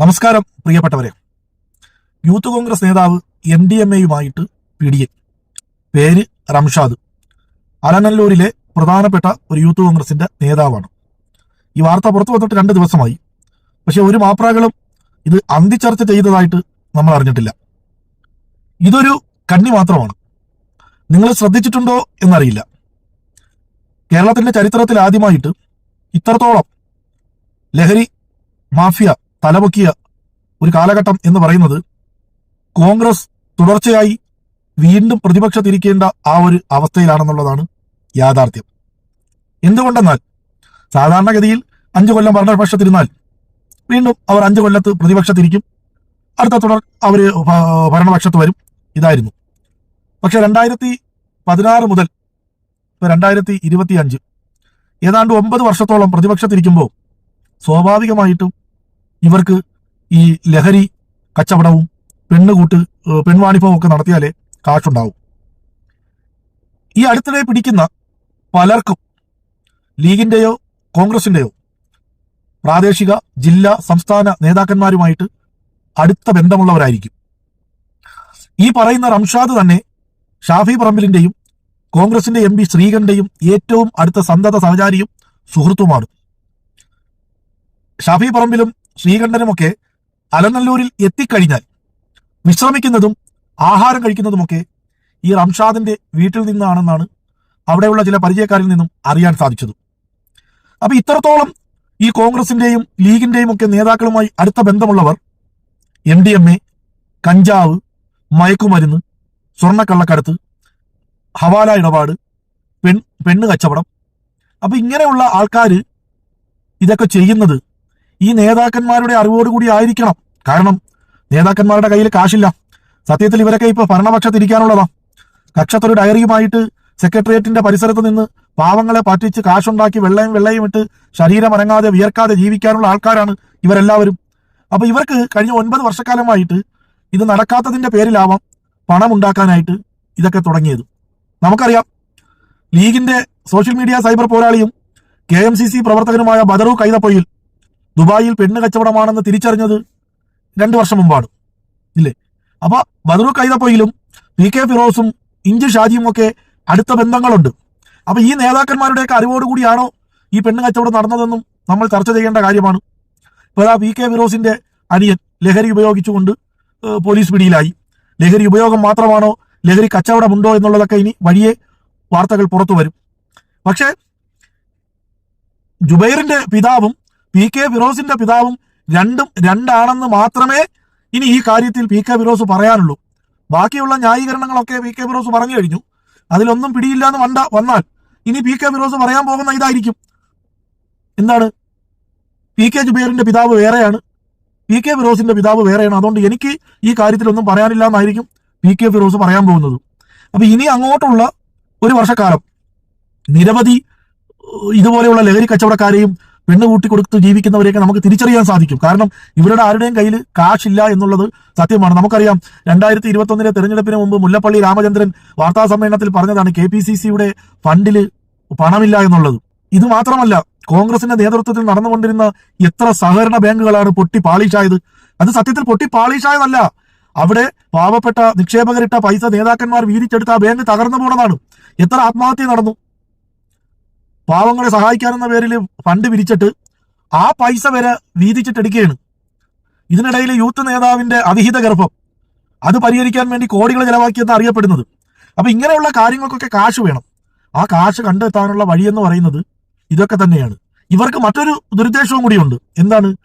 നമസ്കാരം പ്രിയപ്പെട്ടവരെ. Youth congress നേതാവ് എം ഡി എം എയുമായിട്ട് പിടിയിൽ പേര് റംഷാദ്. അലനല്ലൂരിലെ പ്രധാനപ്പെട്ട ഒരു യൂത്ത് കോൺഗ്രസിന്റെ നേതാവാണ്. ഈ വാർത്ത പുറത്തു വന്നിട്ട് രണ്ട് ദിവസമായി. പക്ഷെ ഒരു മാപ്രാകളും ഇത് അന്തിച്ചർച്ച ചെയ്തതായിട്ട് നമ്മൾ അറിഞ്ഞിട്ടില്ല. ഇതൊരു കണ്ണി മാത്രമാണ്. നിങ്ങൾ ശ്രദ്ധിച്ചിട്ടുണ്ടോ എന്നറിയില്ല. കേരളത്തിന്റെ ചരിത്രത്തിൽ ആദ്യമായിട്ട് ഇത്രത്തോളം ലഹരി മാഫിയ തലപൊക്കിയ ഒരു കാലഘട്ടം എന്ന് പറയുന്നത് കോൺഗ്രസ് തുടർച്ചയായി വീണ്ടും പ്രതിപക്ഷത്തിരിക്കേണ്ട ആ ഒരു അവസ്ഥയിലാണെന്നുള്ളതാണ് യാഥാർത്ഥ്യം. എന്തുകൊണ്ടെന്നാൽ സാധാരണഗതിയിൽ അഞ്ചു കൊല്ലം ഭരണപക്ഷത്തിരുന്നാൽ വീണ്ടും അവർ അഞ്ചു കൊല്ലത്ത് പ്രതിപക്ഷത്തിരിക്കും അടുത്ത തുടർ അവർ ഭരണപക്ഷത്ത് വരും. ഇതായിരുന്നു. പക്ഷെ രണ്ടായിരത്തി പതിനാറ് മുതൽ ഇപ്പൊ രണ്ടായിരത്തി ഇരുപത്തി അഞ്ച് ഏതാണ്ട് ഒമ്പത് വർഷത്തോളം പ്രതിപക്ഷത്തിരിക്കുമ്പോൾ സ്വാഭാവികമായിട്ടും ഇവർക്ക് ഈ ലഹരി കച്ചവടവും പെണ്ണുകൂട്ട് പെൺവാണിഭവും ഒക്കെ നടത്തിയാലേ കാശുണ്ടാവും. ഈ അടുത്തിടെ പിടിക്കുന്ന പലർക്കും ലീഗിന്റെയോ കോൺഗ്രസിന്റെയോ പ്രാദേശിക ജില്ലാ സംസ്ഥാന നേതാക്കന്മാരുമായിട്ട് അടുത്ത ബന്ധമുള്ളവരായിരിക്കും. ഈ പറയുന്ന റംഷാദ് തന്നെ ഷാഫി പറമ്പിലിന്റെയും കോൺഗ്രസിന്റെ എം പി ശ്രീകണ്ഠയും ഏറ്റവും അടുത്ത സന്തത സഹചാരിയും സുഹൃത്തുമാണ്. ഷാഫി പറമ്പിലും ശ്രീകണ്ഠനുമൊക്കെ അലനല്ലൂരിൽ എത്തിക്കഴിഞ്ഞാൽ വിശ്രമിക്കുന്നതും ആഹാരം കഴിക്കുന്നതുമൊക്കെ ഈ റംഷാദിന്റെ വീട്ടിൽ നിന്നാണെന്നാണ് അവിടെയുള്ള ചില പരിചയക്കാരിൽ നിന്നും അറിയാൻ സാധിച്ചത്. അപ്പൊ ഇത്രത്തോളം ഈ കോൺഗ്രസിന്റെയും ലീഗിന്റെയും ഒക്കെ നേതാക്കളുമായി അടുത്ത ബന്ധമുള്ളവർ എം ഡി എം എ കഞ്ചാവ് മയക്കുമരുന്ന് സ്വർണക്കള്ളക്കടത്ത് ഹവാല ഇടപാട് പെൺ പെണ്ണ് കച്ചവടം. അപ്പൊ ഇങ്ങനെയുള്ള ആൾക്കാർ ഇതൊക്കെ ചെയ്യുന്നത് ഈ നേതാക്കന്മാരുടെ അറിവോടുകൂടി ആയിരിക്കണം. കാരണം നേതാക്കന്മാരുടെ കയ്യിൽ കാശില്ല. സത്യത്തിൽ ഇവരൊക്കെ ഇപ്പൊ ഭരണപക്ഷത്തിരിക്കാനുള്ളതാ. കക്ഷത്തൊരു ഡയറിയുമായിട്ട് സെക്രട്ടേറിയറ്റിന്റെ പരിസരത്ത് നിന്ന് പാവങ്ങളെ പറ്റിച്ച് കാശുണ്ടാക്കി വെള്ളയും വെള്ളയും ഇട്ട് ശരീരം അനങ്ങാതെ വിയർക്കാതെ ജീവിക്കാനുള്ള ആൾക്കാരാണ് ഇവരെല്ലാവരും. അപ്പൊ ഇവർക്ക് കഴിഞ്ഞ ഒൻപത് വർഷക്കാലമായിട്ട് ഇത് നടക്കാത്തതിന്റെ പേരിലാവാം പണം ഉണ്ടാക്കാനായിട്ട് ഇതൊക്കെ തുടങ്ങിയത്. നമുക്കറിയാം ലീഗിന്റെ സോഷ്യൽ മീഡിയ സൈബർ പോരാളിയും കെ എം സി സി പ്രവർത്തകനുമായ ബദറു കൈതപ്പൊയിൽ ദുബായിൽ പെണ്ണ് കച്ചവടമാണെന്ന് തിരിച്ചറിഞ്ഞത് രണ്ടു വർഷം മുമ്പാണ്. ഇല്ലേ? അപ്പൊ ബദറു കൈതപ്പൊയിലും പി കെ ഫിറോസും ഇഞ്ചു ഷാജിയും ഒക്കെ അടുത്ത ബന്ധങ്ങളുണ്ട്. അപ്പൊ ഈ നേതാക്കന്മാരുടെയൊക്കെ അറിവോടുകൂടിയാണോ ഈ പെണ്ണ് കച്ചവടം നടന്നതെന്നും നമ്മൾ ചർച്ച ചെയ്യേണ്ട കാര്യമാണ്. ഇപ്പൊ ആ പി കെ ഫിറോസിന്റെ അനിയൻ ലഹരി ഉപയോഗിച്ചുകൊണ്ട് പോലീസ് പിടിയിലായി. ലഹരി ഉപയോഗം മാത്രമാണോ ലഹരി കച്ചവടമുണ്ടോ എന്നുള്ളതൊക്കെ ഇനി വഴിയെ വാർത്തകൾ പുറത്തു വരും. പക്ഷേ ജുബൈറിന്റെ പിതാവും പി കെ ഫിറോസിന്റെ പിതാവും രണ്ടും രണ്ടാണെന്ന് മാത്രമേ ഇനി ഈ കാര്യത്തിൽ പി കെ ഫിറോസ് പറയാനുള്ളൂ. ബാക്കിയുള്ള ന്യായീകരണങ്ങളൊക്കെ പി കെ ഫിറോസ് പറഞ്ഞു കഴിഞ്ഞു. അതിലൊന്നും പിടിയില്ല എന്ന് വണ്ട വന്നാൽ ഇനി പി കെ ഫിറോസ് പറയാൻ പോകുന്ന ഇതായിരിക്കും. എന്താണ്? പി കെ ജുബേറിന്റെ പിതാവ് വേറെയാണ്. പി കെ ഫിറോസിന്റെ പിതാവ് വേറെയാണ്. അതുകൊണ്ട് എനിക്ക് ഈ കാര്യത്തിലൊന്നും പറയാനില്ല എന്നായിരിക്കും പി കെ ഫിറോസ് പറയാൻ പോകുന്നത്. അപ്പൊ ഇനി അങ്ങോട്ടുള്ള ഒരു വർഷക്കാലം നിരവധി ഇതുപോലെയുള്ള ലഹരി കച്ചവടക്കാരെയും പെണ്ണ് കൂട്ടി കൊടുത്ത് ജീവിക്കുന്നവരെയൊക്കെ നമുക്ക് തിരിച്ചറിയാൻ സാധിക്കും. കാരണം ഇവരുടെ ആരുടെയും കയ്യിൽ കാശില്ല എന്നുള്ളത് സത്യമാണ്. നമുക്കറിയാം രണ്ടായിരത്തി ഇരുപത്തി ഒന്നിലെ തെരഞ്ഞെടുപ്പിന് മുമ്പ് മുല്ലപ്പള്ളി രാമചന്ദ്രൻ വാർത്താ സമ്മേളനത്തിൽ പറഞ്ഞതാണ് കെ പി സി സിയുടെ ഫണ്ടിൽ പണമില്ല എന്നുള്ളത്. ഇത് മാത്രമല്ല കോൺഗ്രസിന്റെ നേതൃത്വത്തിൽ നടന്നുകൊണ്ടിരുന്ന എത്ര സഹകരണ ബാങ്കുകളാണ് പൊട്ടി പാളീഷായത് അത് സത്യത്തിൽ പൊട്ടി പാളീഷായതല്ല അവിടെ പാവപ്പെട്ട നിക്ഷേപകരിട്ട പൈസ നേതാക്കന്മാർ വീതിച്ചെടുത്ത ആ ബാങ്ക് തകർന്നു പോണതാണ്. എത്ര ആത്മഹത്യ നടന്നു. പാവങ്ങളെ സഹായിക്കാനെന്ന പേരിൽ ഫണ്ട് പിരിച്ചിട്ട് ആ പൈസ വരെ വീതിച്ചിട്ടെടുക്കുകയാണ്. ഇതിനിടയിൽ യൂത്ത് നേതാവിന്റെ അവിഹിത ഗർഭം. അത് പരിഹരിക്കാൻ വേണ്ടി കോടികൾ ചെലവാക്കിയെന്ന് അറിയപ്പെടുന്നത്. അപ്പൊ ഇങ്ങനെയുള്ള കാര്യങ്ങൾക്കൊക്കെ കാശ് വേണം. ആ കാശ് കണ്ടെത്താനുള്ള വഴിയെന്ന് പറയുന്നത് ഇതൊക്കെ തന്നെയാണ്. ഇവർക്ക് മറ്റൊരു ദുരുദ്ദേശവും കൂടിയുണ്ട്. എന്താണ്?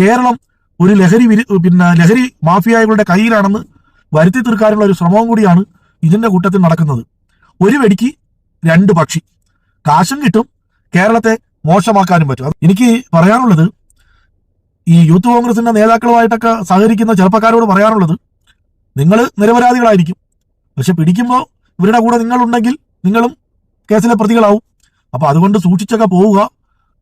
കേരളം ഒരു ലഹരി പിന്നെ ലഹരി മാഫിയകളുടെ കയ്യിലാണെന്ന് വരുത്തി തീർക്കാനുള്ള ഒരു ശ്രമവും കൂടിയാണ് ഇതിന്റെ കൂട്ടത്തിൽ നടക്കുന്നത്. ഒരു വെടിക്ക് രണ്ട് പക്ഷി. കാശും കിട്ടും കേരളത്തെ മോശമാക്കാനും പറ്റും. എനിക്ക് പറയാനുള്ളത് ഈ യൂത്ത് കോൺഗ്രസിന്റെ നേതാക്കളുമായിട്ടൊക്കെ സഹകരിക്കുന്ന ചെറുപ്പക്കാരോട് പറയാനുള്ളത് നിങ്ങൾ നിരപരാധികളായിരിക്കും. പക്ഷെ പിടിക്കുമ്പോൾ ഇവരുടെ കൂടെ നിങ്ങളുണ്ടെങ്കിൽ നിങ്ങളും കേസിലെ പ്രതികളാവും. അപ്പൊ അതുകൊണ്ട് സൂക്ഷിച്ചൊക്കെ പോവുക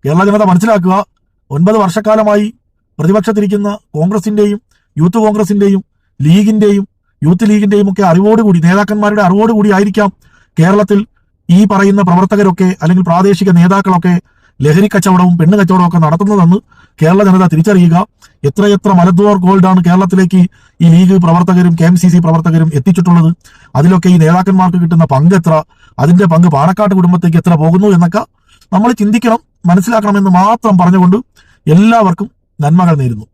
കേരള ജനത മനസ്സിലാക്കുക. ഒൻപത് വർഷക്കാലമായി പ്രതിപക്ഷത്തിരിക്കുന്ന കോൺഗ്രസിന്റെയും യൂത്ത് കോൺഗ്രസിന്റെയും ലീഗിന്റെയും യൂത്ത് ലീഗിന്റെയും ഒക്കെ അറിവോടുകൂടി നേതാക്കന്മാരുടെ അറിവോടുകൂടി ആയിരിക്കാം കേരളത്തിൽ ഈ പറയുന്ന പ്രവർത്തകരൊക്കെ അല്ലെങ്കിൽ പ്രാദേശിക നേതാക്കളൊക്കെ ലഹരി കച്ചവടവും പെണ്ണ് കച്ചവടവും ഒക്കെ നടത്തുന്നതെന്ന് കേരള ജനത തിരിച്ചറിയുക. എത്രയെത്ര മലദ്വാർ ഗോൾഡാണ് കേരളത്തിലേക്ക് ഈ ലീഗ് പ്രവർത്തകരും കെ എം സി സി പ്രവർത്തകരും എത്തിച്ചിട്ടുള്ളത്. അതിലൊക്കെ ഈ നേതാക്കന്മാർക്ക് കിട്ടുന്ന പങ്ക് എത്ര? അതിന്റെ പങ്ക് പാണക്കാട്ട് കുടുംബത്തേക്ക് എത്ര പോകുന്നു എന്നൊക്കെ നമ്മൾ ചിന്തിക്കണം മനസ്സിലാക്കണം എന്ന് മാത്രം പറഞ്ഞുകൊണ്ട് എല്ലാവർക്കും നന്മകൾ നേരുന്നു.